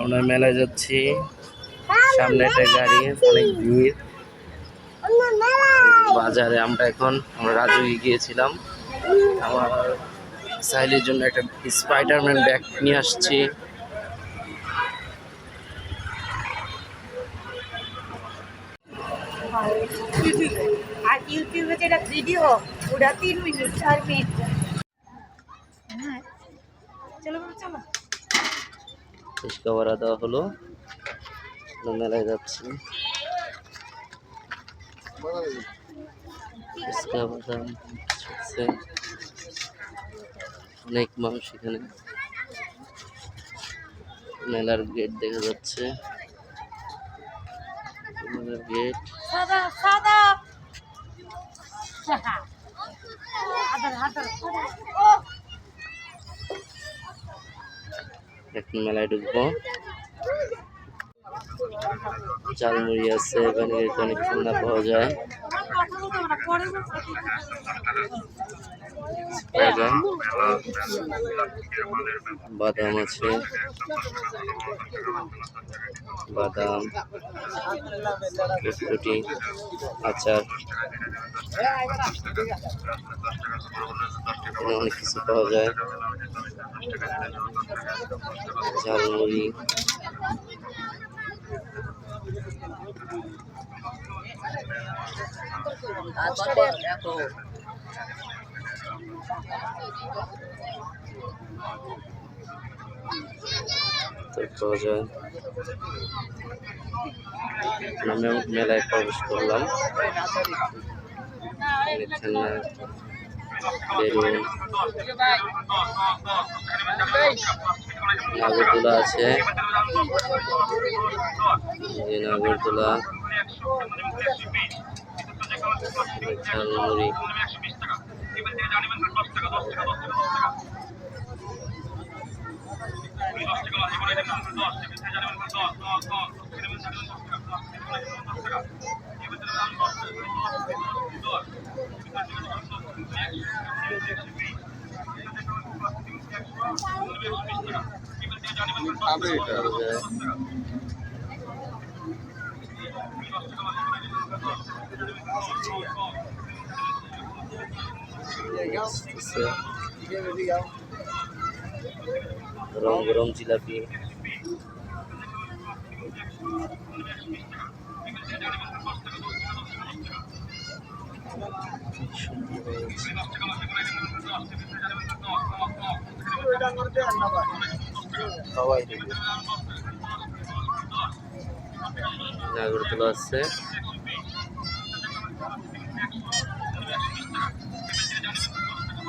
আমরা মেলায় যাচ্ছি। সামনে একটা গাড়ি, অনেক ভিড়। বাজারে আমরা এখন, আমরা রাজুকে গিয়েছিলাম। আমার সাইলের জন্য একটা স্পাইডারম্যান ব্যাগ নিয়ে আসছি। হ্যাঁ চলো চলো। ফুচকা দেওয়া হলো। মেলায় যাচ্ছি। অনেক মানুষ এখানে। মেলার গেট দেখা যাচ্ছে। মেলার গেট। সাদা সাদা হাতার হাতার ও এখন মেলায় ঢুকবো। চালমুড়ি আছে এখানে অনেক ঠান্ডা পাওয়া যায়। বাদাম আছে। বাদাম ফুটফুটি আচার। অনেক কিছু পাওয়া যায়। ঝালমুড়ি। তো পাওয়া যায়। আমি মেলায় প্রবেশ করলাম। নাগরদোলা আছে। যে নাগরদোলা ঝালমুড়ি পাওয়া যায় রং রং জিলাপি। সবাই দেবে আছে।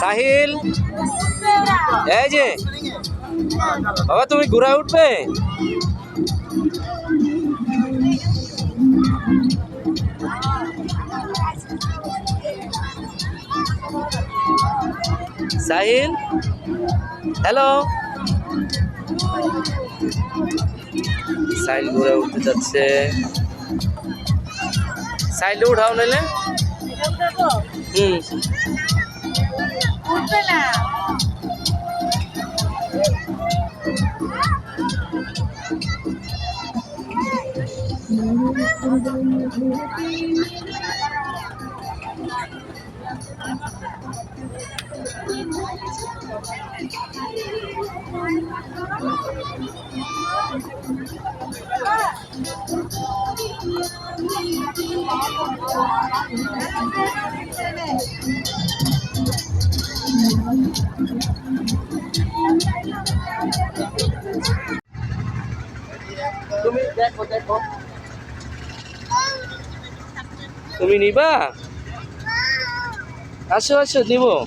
সাহিল। এই যে। বাবা তুমি ঘোরা উঠবে? সাহিল? হ্যালো সাইল ঘুরে উঠতে যাচ্ছে। সাইলে উঠাও নিলে হুম। Tumi. Tumi, ni ba? Asu, asu, ni mo.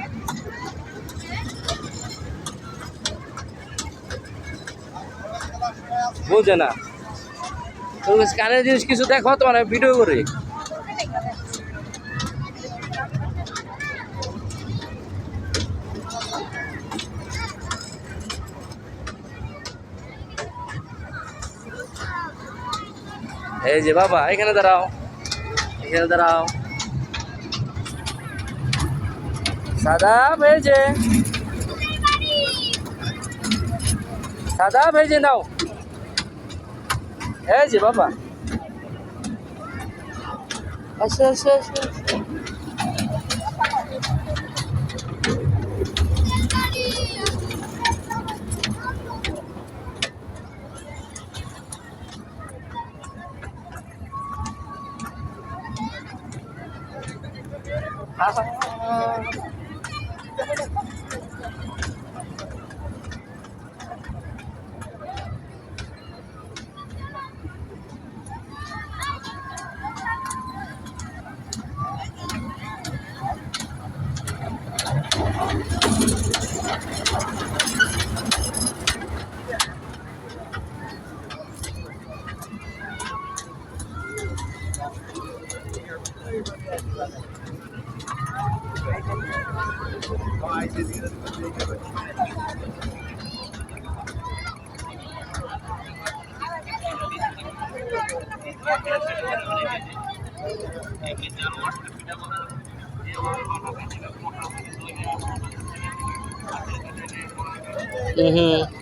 বুঝে না। কানের জিনিস কিছু দেখো, তোমার ভিডিও করে। এই যে বাবা, এখানে দাঁড়াও। এখানে দাঁড়াও। সাদা ভেজে। সাদা ভেজে নাও। এই যে বাবা। আসো আসো আসো। Mm-hmm.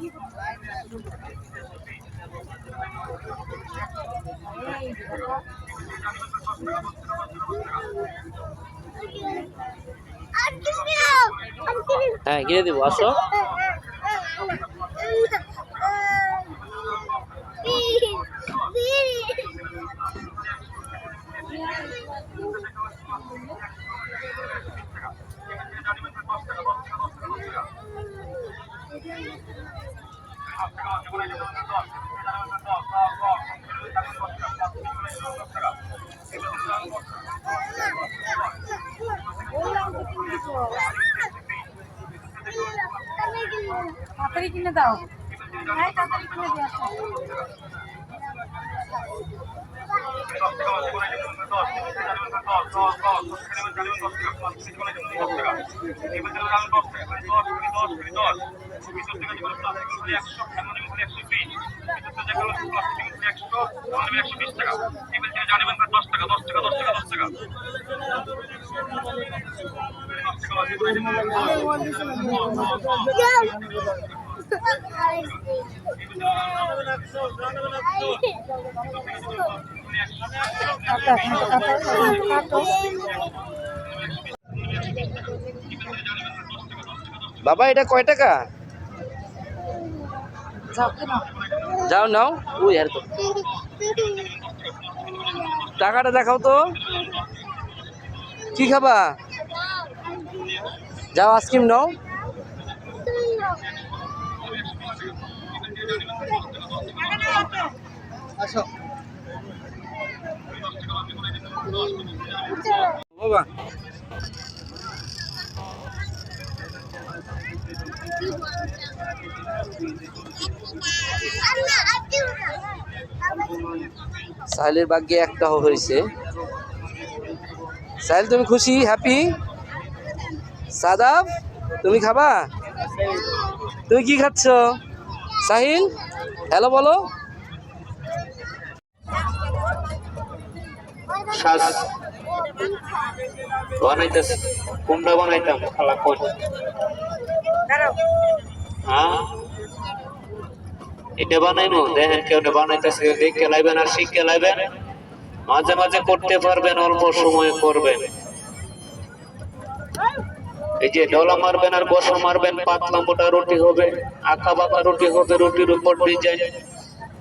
হ্যাঁ কিনে দেবো আসো তাড়াতাড়ি কিনে দাও। হ্যাঁ তাড়াতাড়ি কিনে দিয়ে আসো। বাবা, এটা কয় টাকা? যাও নাও। ওই আর তো। টাকাটা দেখাও তো। কি খাবা? যাও আইসক্রিম নাও। বাবা সাহিলের ভাগ্যে একটা হয়েছে। সাহিল, তুমি খুশি? হ্যাপি সাদাব, তুমি খাবা? তুমি কি খাচ্ছ? সাহিল, হ্যালো বলো। বানাইতেছে হ্যাঁ? এটা কেউ বানাইতেছে দেখে মাঝে মাঝে করতে পারবেন, অল্প সময় করবেন। এই যে ডলা মারবেন আর বসা মারবেন পাতলা মোটা রুটি হবে, আঁকা বাঁকা রুটি হবে, রুটির উপর ডিজাইন।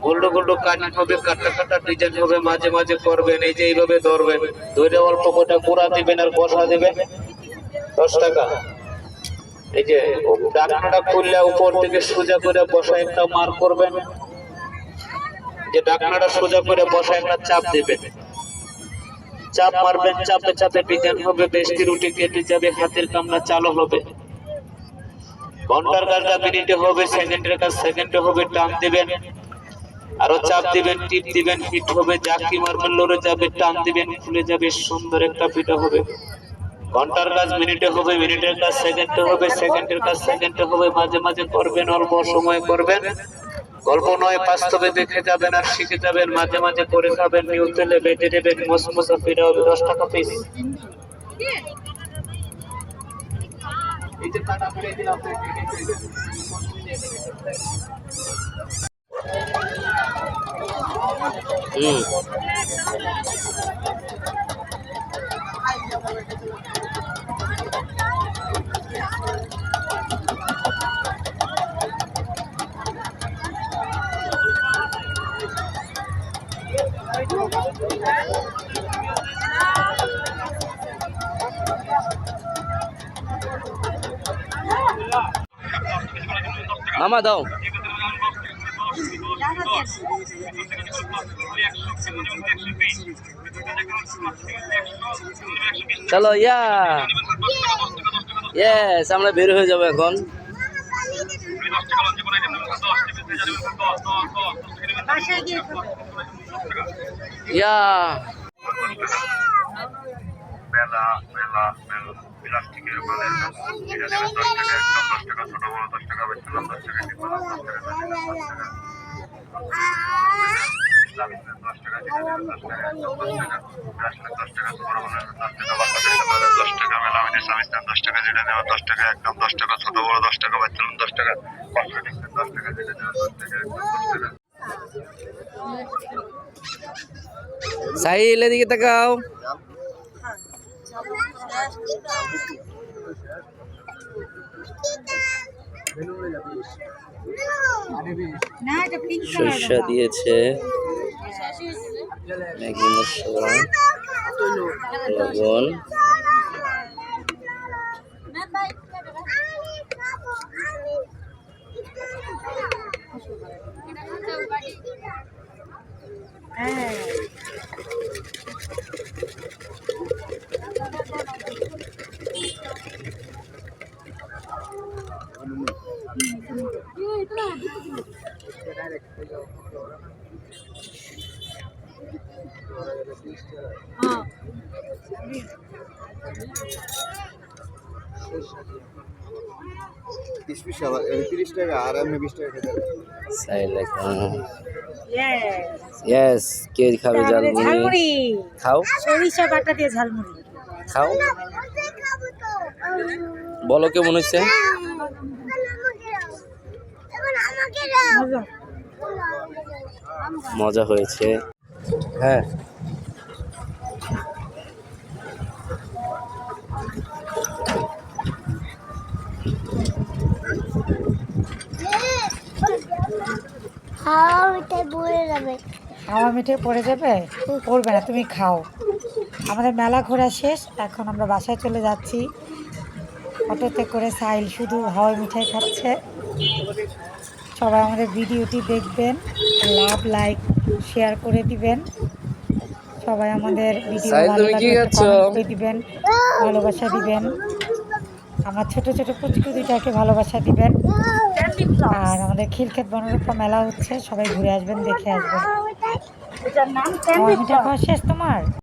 গোল্ড গোল্ড কাটিং হবে, কাটা কাটা ডিজাইন হবে, মাঝে মাঝে করবেন, এই যে এইভাবে ধরবেন। ধরে অল্প কটা গুঁড়া দিবেন আর বসা দিবেন। দশ টাকা। এই যে ডাকনাটা খুললে উপর থেকে সোজা করে বসা একটা মার করবেন। যে ডাকনাটা সোজা করে বসা একটা চাপ দিবেন। চাপ মারবেন, চাপে চাপে ডিজাইন হবে বেশি রুটি কেটে যাবে, হাতের কামনা চালু হবে। ঘণ্টার কাজটা মিনিটে হবে, সেকেন্ডের কাজ সেকেন্ডে হবে, টান দিবেন। আরও চাপ দিবেন, টিপ দিবেন, হিট হবে জাকি মারবেন, লড়ে যাবে, টান দিবেন, খুলে যাবে, সুন্দর একটা পিঠা হবে। ঘণ্টার কাজ মিনিটে হবে, মিনিটের কাজ সেকেন্ডে হবে, সেকেন্ডের কাজ সেকেন্ডে হবে, মাঝে মাঝে করবেন, অল্প সময় করবেন। গল্প নয়, বাস্তবে দেখে যাবেন আর শিখে যাবেন, মাঝে মাঝে করে খাবেন নিউ তেলে বেটে দেবেন মসমসা পিঠা হবে দশ টাকা পিস হুম। মামা দাও। চলো ইয়া। ইয়েস আমরা বের হয়ে যাব এখন। ইয়া। বেলা বেলা বেলা প্লাস্টিকের এটা দেবে দশ টাকা একদম দশ টাকা ছোট বড় দশ টাকা বেচলাম দশ টাকা দশ টাকা দশ টাকা দশ টাকা দশ টাকা দশ টাকা দশ টাকা ছোট বড় দশ টাকা বাচ্চাদের সামনে দশ টাকা মেলামিন ইসলাম ইসলাম দশ টাকা যেটা দেওয়া দশ টাকা একদম দশ টাকা ছোট বড় দশ টাকা বেচলাম দশ টাকা কসমেটিক্স দশ টাকা যেটা দশ টাকা একদম দশ টাকা সাহিল এদিকে তাকাও সরিষা দিয়েছে। ম্যাগি মশলা। লবণ। হ্যাঁ হ্যাঁ তিরিশ পিস আবার তিরিশ টাকা আর এমনি বিশ টাকা খেতে ইয়েস ইয়েস কে খাবে ঝালমুড়ি ঝালমুড়ি খাও সরিষা বাটা দিয়ে ঝালমুড়ি খাও বলো কেমন হয়েছে মজা। মজা হয়েছে হ্যাঁ হাওয়া মিঠাই পড়ে যাবে। হাওয়া মিঠে পড়ে যাবে? পড়বে না তুমি খাও। আমাদের মেলা ঘোরা শেষ এখন আমরা বাসায় চলে যাচ্ছি। অটোতে করে সাইল শুধু হাওয়া মিঠাই খাচ্ছে। সবাই আমাদের ভিডিওটি দেখবেন লাভ লাইক শেয়ার করে দিবেন। সবাই আমাদের ভিডিও ভালো লাগলে দিবেন ভালোবাসা দিবেন। আমার ছোট ছোট পুচকু দুইটাকে ভালোবাসা দিবেন। আর আমাদের খিলক্ষেত বনরূপা মেলা হচ্ছে সবাই ঘুরে আসবেন দেখে আসবেন। শেষ তোমার?